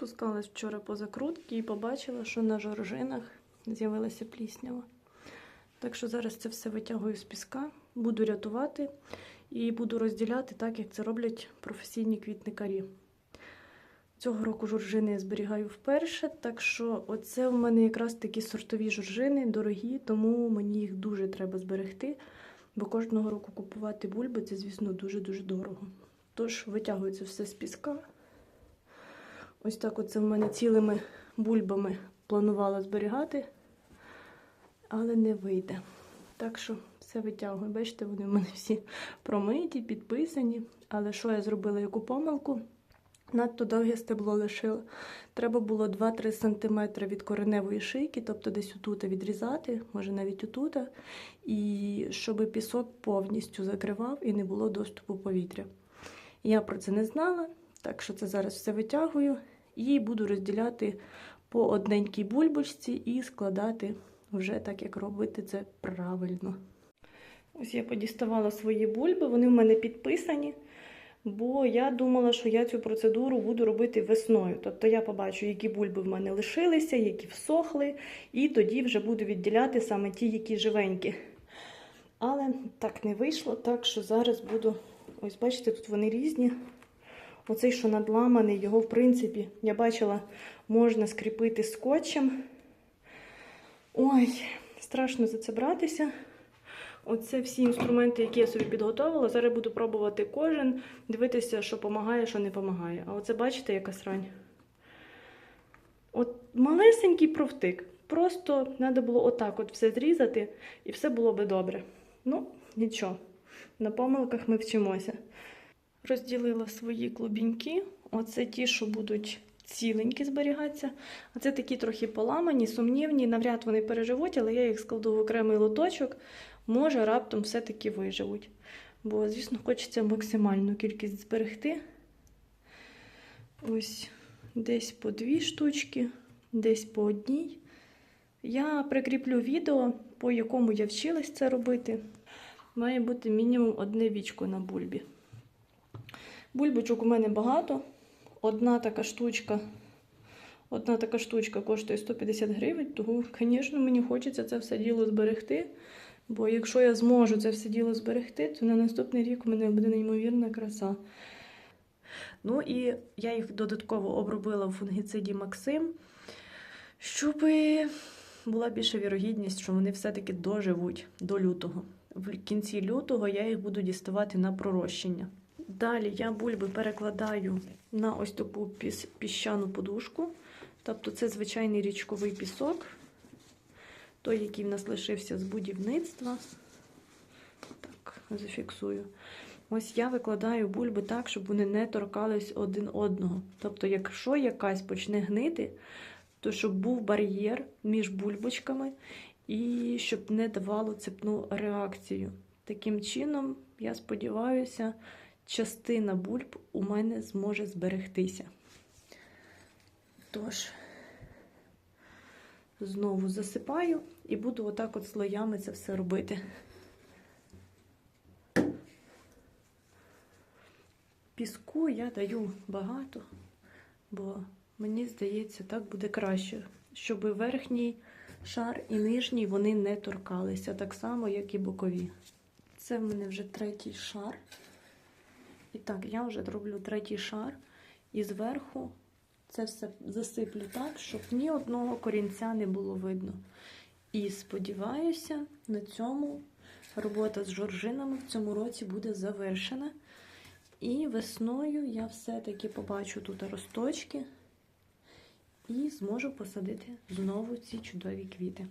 Спускалась вчора по закрутці і побачила, що на жоржинах з'явилася пліснява. Так що зараз це все витягую з піска, буду рятувати і буду розділяти так, як це роблять професійні квітникарі. Цього року жоржини я зберігаю вперше, так що оце в мене якраз такі сортові жоржини, дорогі, тому мені їх дуже треба зберегти, бо кожного року купувати бульби це, звісно, дуже-дуже дорого. Тож витягую це все з піска. Ось так оце в мене цілими бульбами планувала зберігати, але не вийде. Так що все витягую. Бачите, вони в мене всі промиті, підписані. Але що я зробила яку помилку? Надто довге стебло лишила. Треба було 2-3 см від кореневої шийки, тобто десь отута відрізати, може навіть отута, і щоб пісок повністю закривав і не було доступу повітря. Я про це не знала, так що це зараз все витягую і буду розділяти по одненькій бульбочці і складати вже так, як робити це правильно. Ось я подіставала свої бульби, вони в мене підписані, бо я думала, що я цю процедуру буду робити весною. Тобто я побачу, які бульби в мене лишилися, які всохли, і тоді вже буду відділяти саме ті, які живенькі. Але так не вийшло, так що зараз буду. Ось, бачите, тут вони різні. Оцей, що надламаний, його, в принципі, я бачила, можна скріпити скотчем. Ой, страшно за це братися. Оце всі інструменти, які я собі підготувала. Зараз буду пробувати кожен, дивитися, що допомагає, що не допомагає. А оце бачите, яка срань. От малесенький провтик. Просто треба було отак от все зрізати, і все було би добре. Ну, нічого. На помилках ми вчимося. Розділила свої клубіньки. Оце ті, що будуть ціленькі зберігатися. А це такі трохи поламані, сумнівні. Навряд вони переживуть, але я їх складу в окремий лоточок. Може, раптом все-таки виживуть. Бо, звісно, хочеться максимальну кількість зберегти. Ось десь по дві штучки, десь по одній. Я прикріплю відео, по якому я вчилась це робити. Має бути мінімум одне вічко на бульбі. Бульбочок у мене багато. Одна така штучка, одна така штучка коштує 150 гривень, тому, звісно, мені хочеться це все діло зберегти. Бо якщо я зможу це все діло зберегти, то на наступний рік у мене буде неймовірна краса. Ну і я їх додатково обробила в фунгіциді Максим, щоб була більша вірогідність, що вони все-таки доживуть до лютого. В кінці лютого я їх буду діставати на пророщення. Далі я бульби перекладаю на ось таку піщану подушку. Тобто це звичайний річковий пісок, той, який в нас лишився з будівництва. Так, зафіксую. Ось я викладаю бульби так, щоб вони не торкались один одного. Тобто, якщо якась почне гнити, то щоб був бар'єр між бульбочками і щоб не давало цепну реакцію. Таким чином, я сподіваюся, частина бульб у мене зможе зберегтися. Тож, знову засипаю і буду отак от слоями це все робити. Піску я даю багато, бо мені здається, так буде краще, щоб верхній шар і нижній вони не торкалися, так само, як і бокові. Це в мене вже третій шар. І так, я вже роблю третій шар, і зверху це все засиплю так, щоб ні одного корінця не було видно. І сподіваюся, на цьому робота з жоржинами в цьому році буде завершена. І весною я все-таки побачу тут росточки і зможу посадити знову ці чудові квіти.